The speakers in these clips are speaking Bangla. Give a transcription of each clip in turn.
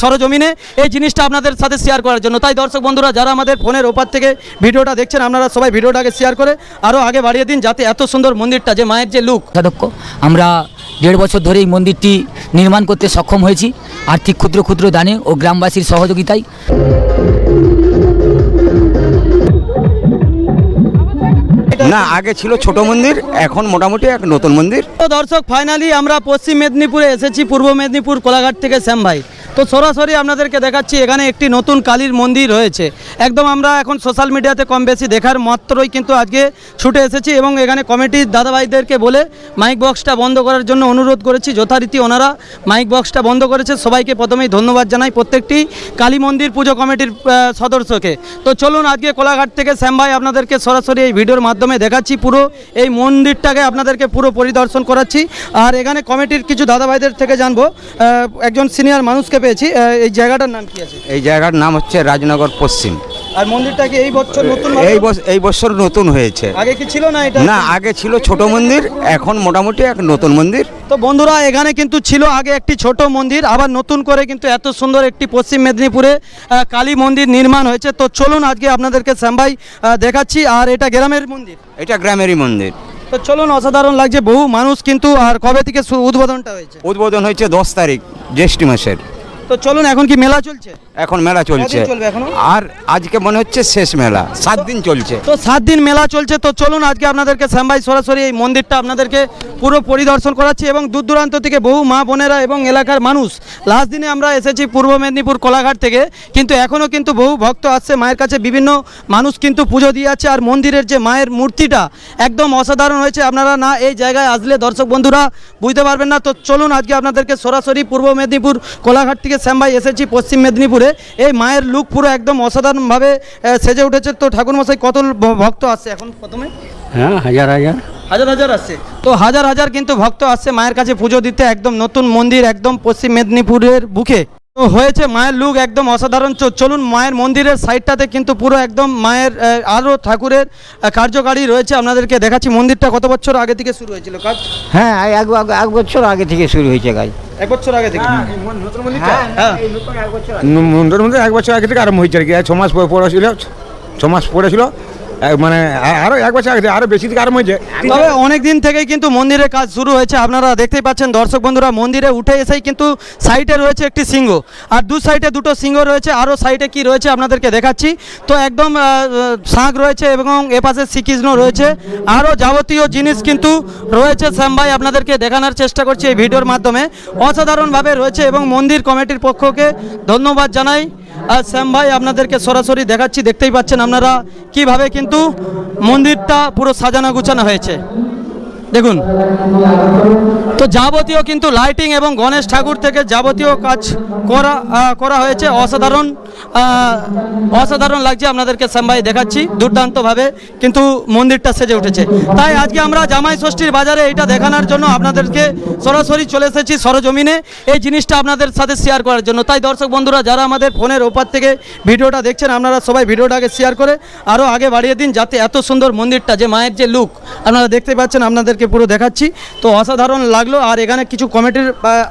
সরজমিনে এই জিনিসটা আপনাদের সাথে শেয়ার করার জন্য। তাই দর্শক বন্ধুরা যারা আমাদের ফোনের ওপার থেকে ভিডিওটা দেখছেন আপনারা সবাই ভিডিওটাকে শেয়ার করে আরও আগে বাড়িয়ে দিন যাতে এত সুন্দর মন্দিরটা যে মায়ের যে লুক কোষাধ্যক্ষ আমরা দেড় বছর ধরে এই মন্দিরটি নির্মাণ করতে সক্ষম হয়েছি আর্থিক ক্ষুদ্র ক্ষুদ্র দানে ও গ্রামবাসীর সহযোগিতায়। না আগে ছিল ছোট মন্দির এখন মোটামুটি এক নতুন মন্দির। তো দর্শক ফাইনালি আমরা পশ্চিম মেদিনীপুরে এসেছি পূর্ব মেদিনীপুর কোলাঘাট থেকে শ্যাম ভাই। তো সরাসরি আপনাদেরকে দেখাচ্ছি, এখানে একটি নতুন কালীর মন্দির রয়েছে। একদম আমরা এখন সোশ্যাল মিডিয়াতে কম বেশি দেখার মাত্রই কিন্তু আজকে ছুটে এসেছি এবং এখানে কমিটির দাদাভাইদেরকে বলে মাইক বক্সটা বন্ধ করার জন্য অনুরোধ করেছি। যথারীতি ওনারা মাইক বক্সটা বন্ধ করেছে। সবাইকে প্রথমেই ধন্যবাদ জানাই প্রত্যেকটি কালী মন্দির পুজো কমিটির সদস্যকে। তো চলুন আজকে কোলাঘাট থেকে শ্যাম ভাই আপনাদেরকে সরাসরি এই ভিডিওর মাধ্যমে দেখাচ্ছি পুরো, এই মন্দিরটাকে আপনাদেরকে পুরো পরিদর্শন করাচ্ছি। আর এখানে কমিটির কিছু দাদাভাইদের থেকে জানব একজন সিনিয়র মানুষকে পেয়েছি। এই জায়গাটার নাম কি আছে? এই জায়গার নাম হচ্ছে রাজনগর পশ্চিম। আর মন্দিরটা কি এই বছর নতুন এই বছর এই বছর নতুন হয়েছে। আগে কি ছিল না এটা? না আগে ছিল ছোট মন্দির এখন মোটামুটি এক নতুন মন্দির। তো বন্ধুরা এখানে কিন্তু ছিল আগে একটি ছোট মন্দির আবার নতুন করে কিন্তু এত সুন্দর একটি পশ্চিম মেদিনীপুরে কালী মন্দির নির্মাণ হয়েছে। তো চলুন আজকে আপনাদেরকে শ্যামভাই দেখাচ্ছি। আর এটা গ্রামের মন্দির? এটা গ্রামেরই মন্দির। তো চলুন অসাধারণ লাগছে। বহু মানুষ কিন্তু আর কবে থেকে উদ্বোধনটা হয়েছে? উদ্বোধন হয়েছে দশ তারিখ জ্যৈষ্ঠ মাসের। তো চলুন এখন কি মেলা চলছে? এখন মেলা চলছে। কদিন চলবে এখনও? আর আজকে মনে হচ্ছে শেষ মেলা সাত দিন চলছে। তো সাত দিন মেলা চলছে তো চলুন আজকে আপনাদেরকে শ্যামভাই সরাসরি এই মন্দিরটা আপনাদেরকে পুরো পরিদর্শন করাচ্ছি এবং দূর দূরান্ত থেকে বহু মা বোনেরা এবং এলাকার মানুষ। লাস্ট দিনে আমরা এসেছি পূর্ব মেদিনীপুর কোলাঘাট থেকে কিন্তু এখনও কিন্তু বহু ভক্ত আসছে মায়ের কাছে বিভিন্ন মানুষ কিন্তু পুজো দিয়ে আছে আর মন্দিরের যে মায়ের মূর্তিটা একদম অসাধারণ হয়েছে। আপনারা না এই জায়গায় আসলে দর্শক বন্ধুরা বুঝতে পারবেন না। তো চলুন আজকে আপনাদেরকে সরাসরি পূর্ব মেদিনীপুর কোলাঘাট থেকে শ্যামভাই এসেছি পশ্চিম মেদিনীপুরে। এই মায়ের লুক পুরো একদম অসাধারণভাবে সেজে উঠেছে। তো ঠাকুরমশাই কত ভক্ত আসছে এখন প্রথমে? হ্যাঁ হাজার হাজার। হাজার হাজার আসছে। তো হাজার হাজার কিন্তু ভক্ত আসছে মায়ের কাছে পুজো দিতে। একদম নতুন মন্দির একদম পশ্চিম মেদিনীপুরের বুকে। হয়েছে মায়ের লুক একদম অসাধারণ। চলুন মায়ের মন্দিরের সাইডটাতে কিন্তু পুরো একদম মায়ের আরও ঠাকুরের কার্যকারী রয়েছে। আপনাদেরকে দেখাচ্ছি মন্দিরটা কত বছর আগে থেকে শুরু হয়েছিল কাজ? হ্যাঁ এক এক- বছর আগে থেকে শুরু হয়েছে কাজ এক বছর আগে থেকে? হ্যাঁ মন্দির এক বছর আগে থেকে আরম্ভ হয়েছে আর কি। ছ মাস পরে পড়েছিল ছ মাস মানে আ- আরও এক বছর আগে থেকে আরও বেশি থেকে আরম্ভ হয়েছে তবে অনেক দিন থেকেই কিন্তু মন্দিরের কাজ শুরু হয়েছে। আপনারা দেখতেই পাচ্ছেন, দর্শক বন্ধুরা, মন্দিরে উঠে এসেই কিন্তু সাইডে রয়েছে একটি সিংহ। আর দু সাইডে দুটো সিংহ রয়েছে আরও সাইডে কি রয়েছে আপনাদেরকে দেখাচ্ছি। তো একদম শাঁখ রয়েছে এবং এপাশে শ্রীকৃষ্ণ রয়েছে। আরও যাবতীয় জিনিস কিন্তু রয়েছে শ্যামভাই আপনাদেরকে দেখানোর চেষ্টা করছি এই ভিডিওর মাধ্যমে। অসাধারণভাবে রয়েছে এবং মন্দির কমিটির পক্ষকে ধন্যবাদ জানাই। আর শ্যাম ভাই, আপনাদেরকে সরাসরি দেখাচ্ছি, দেখতেই পাচ্ছেন আপনারা কীভাবে কিন্তু মন্দিরটা পুরো সাজানো গুছানো হয়েছে। দেখুন, তো যাবতীয় কিন্তু লাইটিং এবং গণেশ ঠাকুর থেকে যাবতীয় কাজ করা করা হয়েছে। অসাধারণ অসাধারণ লাগছে আপনাদেরকে শ্যামভাই দেখাচ্ছি দুর্দান্তভাবে, কিন্তু মন্দিরটা সেজে উঠেছে। তাই আজকে আমরা জামাই ষষ্ঠীর বাজারে এটা দেখানোর জন্য আপনাদেরকে সরাসরি চলে এসেছি সরজমিনে। এই জিনিসটা আপনাদের সাথে শেয়ার করার জন্য। তাই দর্শক বন্ধুরা, যারা আমাদের ফোনের ওপার থেকে ভিডিওটা দেখছেন, আপনারা সবাই ভিডিওটাকে শেয়ার করে আরও আগে বাড়িয়ে দিন, যাতে এত সুন্দর মন্দিরটা, যে মায়ের যে লুক আপনারা দেখতে পাচ্ছেন আপনাদেরকে পুরো দেখাচ্ছি। তো অসাধারণ লাগল আর এখানে কিছু কমিটির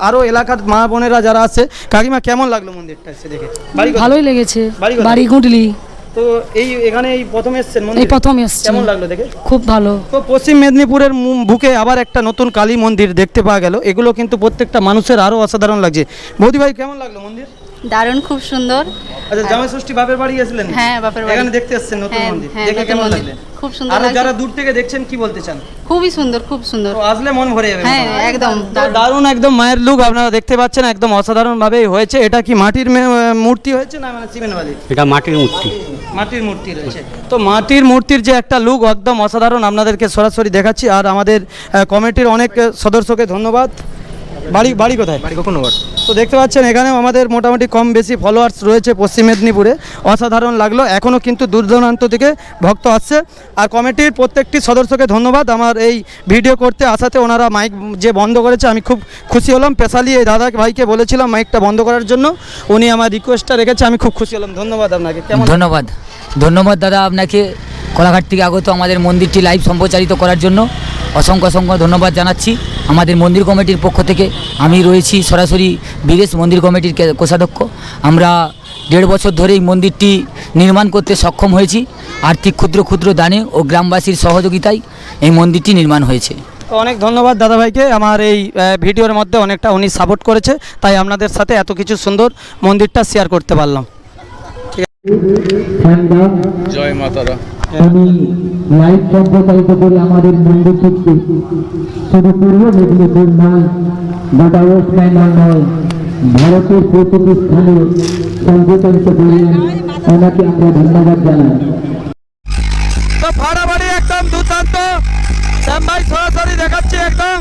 আরও এলাকার মা বোনেরা যারা আছে কাকিমা কেমন লাগল মন্দিরটা এসে দেখে? ভালোই লেগেছে। বাড়ি গুঁটলি তো এই এখানে এই প্রথম এসছেন এই প্রথম এসছি। কেমন লাগল দেখে? খুব ভালো। তো পশ্চিম মেদিনীপুরের বুকে আবার একটা নতুন কালী মন্দির দেখতে পাওয়া গেল। এগুলো কিন্তু প্রত্যেকটা মানুষের আরও অসাধারণ লাগছে। বৌদি ভাই কেমন লাগল মন্দির? দারুণ খুব সুন্দর। আচ্ছা জামাই ষষ্ঠী বাপের বাড়ি গেছিলেন? হ্যাঁ, বাপের বাড়ি। এখানে দেখতে এসেছেন নতুন হ্যাঁ, মন্দির। হ্যাঁ, দেখে কেমন। লাগলে? খুব সুন্দর আর যারা দূর থেকে দেখছেন কি বলতে চান? খুবই সুন্দর খুব সুন্দর। তো আসলে মন ভরে যাবে হ্যাঁ একদম দারুণ। একদম মায়ের লুক আপনারা দেখতে পাচ্ছেন একদম অসাধারণ ভাবে হয়েছে। এটা কি মাটির মূর্তি হয়েছে না মানে সিমেন্ট বালি? এটা মাটির মূর্তি। মাটির মূর্তি রয়েছে। তো মাটির মূর্তির যে একটা লুক একদম অসাধারণ আপনাদেরকে সরাসরি দেখাচ্ছি। আর আমাদের কমিটির অনেক সদস্যকে ধন্যবাদ। বাড়ি বাড়ি কোথায়? বাড়ি কখনো তো দেখতে পাচ্ছেন এখানেও আমাদের মোটামুটি কম বেশি ফলোয়ার্স রয়েছে পশ্চিম মেদিনীপুরে। অসাধারণ লাগল এখনও কিন্তু দূর দূরান্ত থেকে ভক্ত আসছে। আর কমিটির প্রত্যেকটি সদস্যকে ধন্যবাদ আমার এই ভিডিও করতে আসাতে ওনারা মাইক যে বন্ধ করেছে আমি খুব খুশি হলাম। স্পেশালি এই দাদা ভাইকে বলেছিলাম মাইকটা বন্ধ করার জন্য উনি আমার রিকোয়েস্টটা রেখেছে আমি খুব খুশি হলাম। ধন্যবাদ আপনাকে কেমন? ধন্যবাদ। ধন্যবাদ দাদা আপনাকে কোলাঘাট থেকে আগত আমাদের মন্দিরটি লাইভ সম্প্রচারিত করার জন্য। অসংখ্য অসংখ্য ধন্যবাদ জানাচ্ছি। আমাদের মন্দির কমিটির পক্ষ থেকে আমি রয়েছি সরাসরি বিদেশ মন্দির কমিটির কোষাধ্যক্ষ। আমরা দেড় বছর ধরে এই মন্দিরটি নির্মাণ করতে সক্ষম হয়েছি। আর্থিক ক্ষুদ্র ক্ষুদ্র দানে ও গ্রামবাসীর সহযোগিতায় এই মন্দিরটি নির্মাণ হয়েছে। অনেক ধন্যবাদ দাদাভাইকে। আমার এই ভিডিওর মধ্যে অনেকটা উনি সাপোর্ট করেছে তাই আপনাদের সাথে এত কিছু সুন্দর মন্দিরটা শেয়ার করতে পারলাম। জয় মাতারা আমি লাইভ সম্প্রচারিত করে আমাদের মন্দিরটিকে শুধু পূর্ব মেদিনীপুর নয়, গোটা ওয়েস্ট বেঙ্গল নয়, ভারতের প্রতিটি স্থানে সম্প্রচারিত করলেন ওনাকে আমরা ধন্যবাদ জানাই। তো ফাড়াফাড়ি একদম দুর্দান্ত। শ্যাম ভাই সরাসরি দেখাচ্ছে একদম।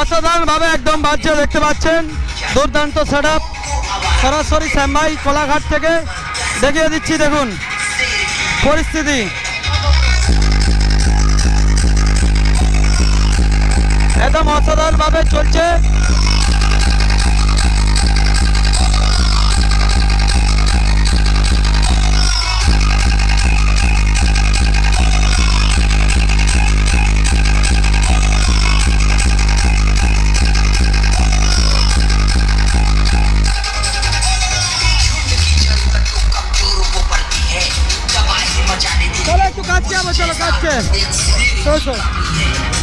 অসাধারণ ভাবে একদম বাজছে, দেখতে পাচ্ছেন? দুর্দান্ত সেট সরাসরি শ্যামবাই কোলাঘাট থেকে দেখিয়ে দিচ্ছি, দেখুন। পরিস্থিতি। একদম অসাধারণ ভাবে চলছে। চলো একটু কাজকে আবার চলো কাজকে চলো চলো